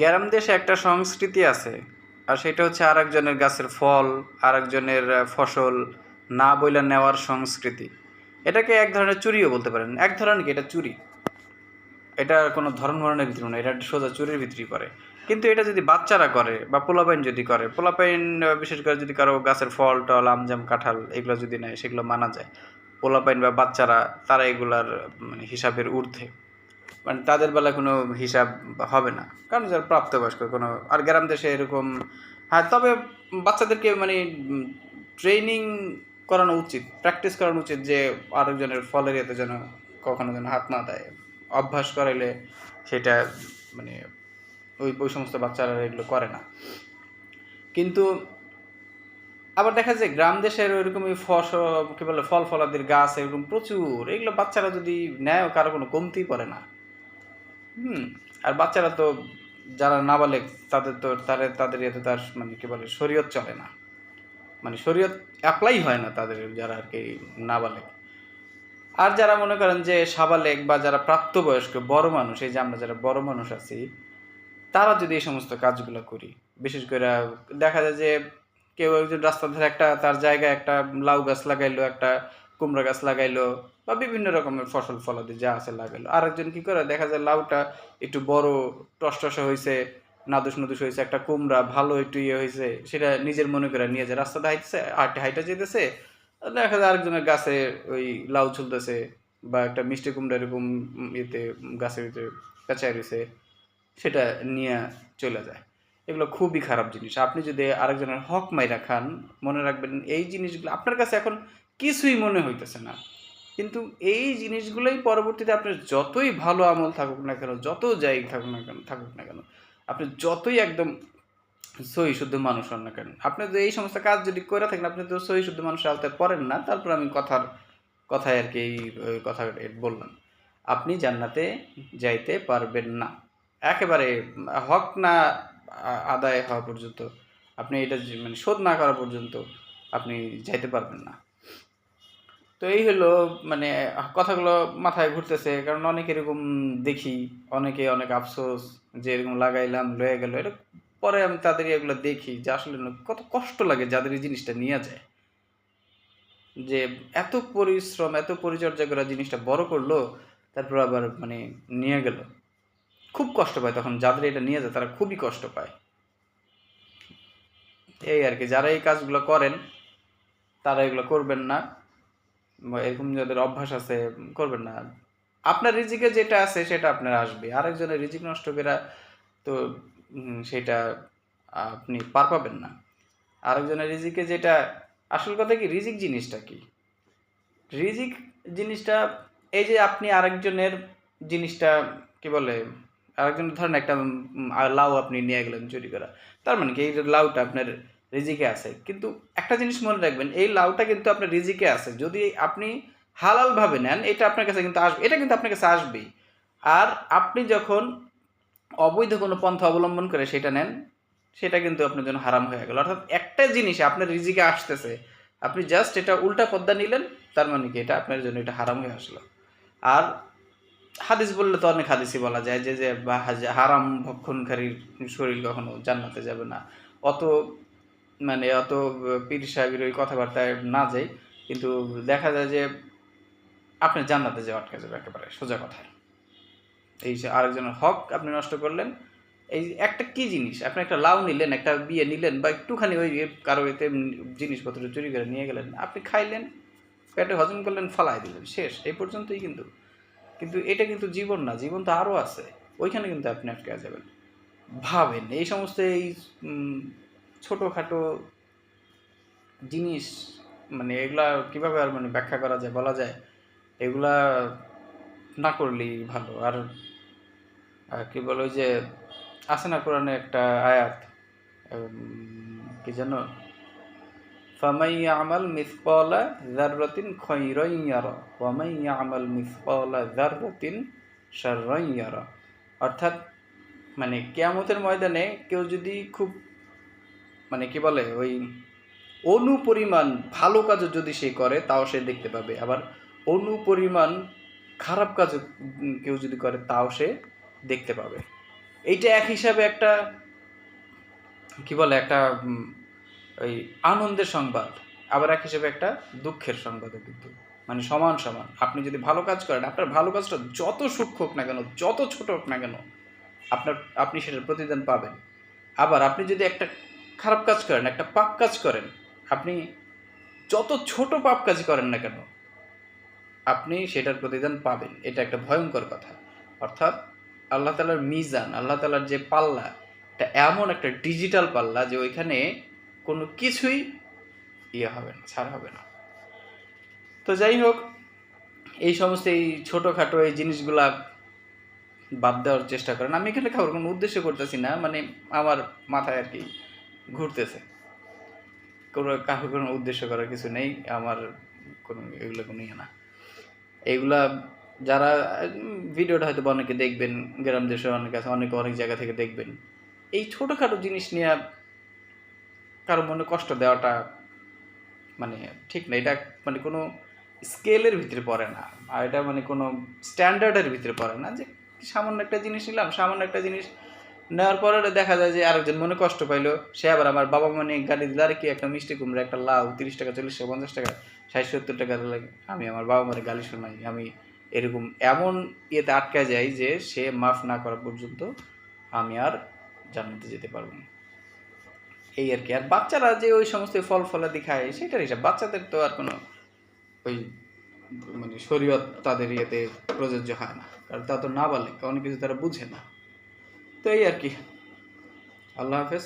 গ্রাম দেশে একটা সংস্কৃতি আছে, আর সেটা হচ্ছে আর একজনের গাছের ফল আর একজনের ফসল না বইলা নেওয়ার সংস্কৃতি। এটাকে এক ধরনের চুরিও বলতে পারেন। এক ধরনের কি? এটা চুরি। এটা কোনো ধরন ধরনের ভিতরে না, এটা সোজা চুরির ভিতরেই পড়ে। কিন্তু এটা যদি বাচ্চারা করে বা পোলাপাইন যদি করে, পোলাপাইন বিশেষ করে যদি কারও গাছের ফল, টল আমজাম কাঁঠাল এগুলো যদি নেয়, সেগুলো মানা যায়। পোলাপাইন বা বাচ্চারা, তারা এগুলার মানে হিসাবের ঊর্ধ্বে। মানে তাদের বেলা কোনো হিসাব হবে না। কারণ যারা প্রাপ্তবয়স্ক, কোনো, আর গ্রাম দেশে এরকম হ্যাঁ তবে বাচ্চাদেরকে মানে ট্রেনিং করানো উচিত প্র্যাকটিস করানো উচিত যে আরেকজনের ফলের ইয়েতে যেন কখনো যেন হাত না দেয়। অভ্যাস করাইলে সেটা মানে ওই ওই সমস্ত বাচ্চারা এগুলো করে না। কিন্তু আবার দেখা যায় গ্রাম দেশের ওইরকম ওই ফসল, কি বলে ফল ফলাদির গাছ এরকম প্রচুর, এগুলো বাচ্চারা যদি নেয়, কারও কোনো কমতি পড়ে না। হুম, আর বাচ্চারা তো যারা নাবালেক, তাদের তো তাদের তাদের ইয়েতে তার মানে কি বলে, শরীয়ত চলে না। মানে শরীয়ত অ্যাপ্লাই হয় না তাদের যারা আর কি নাবালেক। আর যারা মনে করেন যে সাবালেক বা যারা প্রাপ্তবয়স্ক, বড় মানুষ, এই যে আমরা যারা বড় মানুষ আছি, তারা যদি এই সমস্ত কাজগুলো করি, বিশেষ করে দেখা যায় যে কেউ একজন রাস্তার ধারে একটা, তার জায়গায় একটা লাউ গাছ লাগাইলো, একটা কুমড়া গাছ লাগাইলো বা বিভিন্ন রকমের ফসল ফলাদি যা আছে লাগাইলো। আরেকজন কি করে? দেখা যায় লাউটা একটু বড় টসটসে হয়েছে নাদুস নদুস হয়েছে একটা কুমড়া ভালো একটু ইয়ে হয়েছে সেটা নিজের মনে করে নিয়ে যায় রাস্তাটা হাইতেছে হাঁটে হাইটা যেতেছে, দেখা যায় আরেকজনের গাছে ওই লাউ চলতেছে বা একটা মিষ্টি কুমড়া এরকম ইয়েতে, গাছের পেঁচায় রয়েছে সেটা নিয়ে চলে যায়। এগুলো খুবই খারাপ জিনিস। আপনি যদি আরেকজনের হক মাইরা খান, মনে রাখবেন এই জিনিসগুলো আপনার কাছে এখন কিছুই মনে হইতেছে না। কিন্তু এই জিনিসগুলোই পরবর্তীতে আপনার যতই ভালো আমল থাকুক না কেন যত যাই থাকুক না কেন, থাকুক না কেন, আপনি যতই একদম সহি শুদ্ধ মানুষ হন না কেন, আপনি যদি এই সমস্ত কাজ যদি করে থাকেন, আপনি তো সহি শুদ্ধ মানুষের আওতায় পড়েন না, তারপর আমি কথার, কথায় আর কি এই কথা বললাম। আপনি জান্নাতে যাইতে পারবেন না। একেবারে হক না আদায় হওয়া পর্যন্ত, আপনি এটা মানে শোধ না করা পর্যন্ত আপনি যাইতে পারবেন না। তো এই হলো মানে কথাগুলো মাথায় ঘুরতেছে। কারণ অনেক এরকম দেখি, অনেকে অনেক আফসোস যে এরকম লাগাইলাম, লয়ে গেল। এটা পরে আমি তাদের এগুলো দেখি যে আসলে কত কষ্ট লাগে যাদের এই জিনিসটা নিয়ে যায়। যে এত পরিশ্রম, এত পরিচর্যা করা জিনিসটা বড় করল, তারপর আবার মানে নিয়ে গেল। খুব কষ্ট পায় তখন যাদের এটা নিয়ে যায়, তারা খুবই কষ্ট পায়। এই আর কি, যারা এই কাজগুলো করেন, তারা এগুলো করবেন না। এরকম যাদের অভ্যাস আছে, করবেন না। আপনার রিজিকে যেটা আছে সেটা আপনার আসবে। আরেকজনের রিজিক নষ্ট করা তো সেটা আপনি পার পাবেন না। আরেকজনের রিজিকে যেটা, আসল কথা কি? রিজিক জিনিসটা কি? রিজিক জিনিসটা, এই যে আপনি আরেকজনের জিনিসটা, কি বলে, আরেকজন ধরেন একটা লাউ আপনি নিয়ে গেলেন চুরি করা। তার মানে কি? এই লাউটা আপনার রিজিকে আছে। কিন্তু একটা জিনিস মনে রাখবেন, এই লাউটা কিন্তু আপনার রিজিকে আছে। যদি আপনি হালালভাবে নেন, এটা আপনার কাছে কিন্তু আসবে এটা কিন্তু আপনার কাছে আসবেই। আর আপনি যখন অবৈধ কোনো পন্থা অবলম্বন করে সেটা নেন, সেটা কিন্তু আপনার জন্য হারাম হয়ে গেল। অর্থাৎ একটা জিনিস আপনার রিজিকে আসতেছে, আপনি জাস্ট এটা উল্টা পদ্মা নিলেন, তার মানে কি এটা আপনার জন্য এটা হারাম হয়ে আসলো। আর হাদিস বললে তো অনেক হাদিসই বলা যায় যে যে বা হারাম ভক্ষণকারীর শরীর কখনো জান্নাতে যাবে না। অত মানে অত পীর সাহেবের ওই কথাবার্তায় না যাই, কিন্তু দেখা যায় যে আপনি জান্নাতে যে আটকে যাবে একেবারে সোজা কথায় এই যে আরেকজনের হক আপনি নষ্ট করলেন, এই একটা কি জিনিস? আপনি একটা লাউ নিলেন, একটা বিয়ে নিলেন, বা একটুখানি ওই কারও এতে জিনিসপত্র চুরি করে নিয়ে গেলেন, আপনি খাইলেন, পেটে হজম করলেন, ফালাই দিলেন, শেষ, এই পর্যন্তই কিন্তু। কিন্তু এটা কিন্তু জীবন না, জীবন তো আরও আছে, ওইখানে কিন্তু আপনি আটকে যাবেন। ভাবেন, এই সমস্ত এই ছোটোখাটো জিনিস মানে এগুলা কীভাবে আর মানে ব্যাখ্যা করা যায়, বলা যায়, এগুলা না করলেই ভালো। আর কি বলে যে, আছে না কোরআনে একটা আয়াত কি যেন? আমাল ইয়ারা, ওয়ামাই আমাল মিসকালা যাররাতিন শাররাই ইয়ারা। অর্থাৎ মানে কেয়ামতের ময়দানে কেউ যদি খুব মানে কি বলে, ওই অনুপরিমাণ ভালো কাজও যদি সে করে, তাও সে দেখতে পাবে। আবার অনুপরিমাণ খারাপ কাজ কেউ যদি করে, তাও সে দেখতে পাবে। এইটা এক হিসাবে একটা, কি বলে, একটা ওই আনন্দের সংবাদ। আবার এক হিসেবে একটা দুঃখের সংবাদও কিন্তু। মানে সমান সমান। আপনি যদি ভালো কাজ করেন, আপনার ভালো কাজটা যত সূক্ষ্ম হোক না কেন, যত ছোট হোক না কেন, আপনার, আপনি সেটার প্রতিদান পাবেন। আবার আপনি যদি একটা খারাপ কাজ করেন, একটা পাপ কাজ করেন। আপনি যত ছোট পাপ কাজ করেন না কেন, আপনি সেটার প্রতিদান পাবেন। এটা একটা ভয়ঙ্কর কথা। অর্থাৎ আল্লাহ তালার মিজান, আল্লাহ তালার যে পাল্লা, এটা এমন একটা ডিজিটাল পাল্লা যে ওইখানে কোনো কিছুই ইয়ে হবে না, ছাড় হবে না। তো যাই হোক, এই সমস্ত এই ছোটোখাটো এই জিনিসগুলা বাদ দেওয়ার চেষ্টা করেন। আমি এখানে খাবার কোনো উদ্দেশ্য করতেছি না মানে আমার মাথায় আর কি ঘুরতেছে। কোনো কারও কোনো উদ্দেশ্য করার কিছু নেই, আমার কোনো এগুলো কোনো ইয়ে না। এগুলা যারা, ভিডিওটা হয়তো অনেকে দেখবেন, গ্রাম দেশে অনেক আছে, অনেকে অনেক জায়গা থেকে দেখবেন। এই ছোটোখাটো জিনিস নিয়ে কারও মনে কষ্ট দেওয়াটা মানে ঠিক না। এটা মানে কোনো স্কেলের ভিতরে পড়ে না। আর এটা মানে কোনো স্ট্যান্ডার্ডের ভিতরে পড়ে না যে সামান্য একটা জিনিস নিলাম, সামান্য একটা জিনিস নেওয়ার পরে দেখা যায় যে আরেকজন মনে কষ্ট পাইলো, সে আবার আমার বাবা মানে গাড়ি দিলে, আর কি একটা মিষ্টি কুমড়া, একটা লাউ, তিরিশ টাকা, চল্লিশ টাকা, পঞ্চাশ টাকা, ষাট, সত্তর টাকা লাগে? আমি আমার বাবা মারে গালি শোনাই। আমি এরকম এমন ইয়েতে আটকা যাই যে সে মাফ না করা পর্যন্ত আমি আর জান্নাতে যেতে পারব না। এই আর কি। আর বাচ্চারা যে ওই সমস্ত ফল ফলাদি খায়, সেটার হিসাব, বাচ্চাদের তো আর কোনো ওই মানে শরীয়ত তাদের ইয়েতে প্রযোজ্য হয় না। কারণ তা তো না বলে, অনেক কিছু তারা বুঝে না। তো এই আর কি আল্লাহ হাফেজ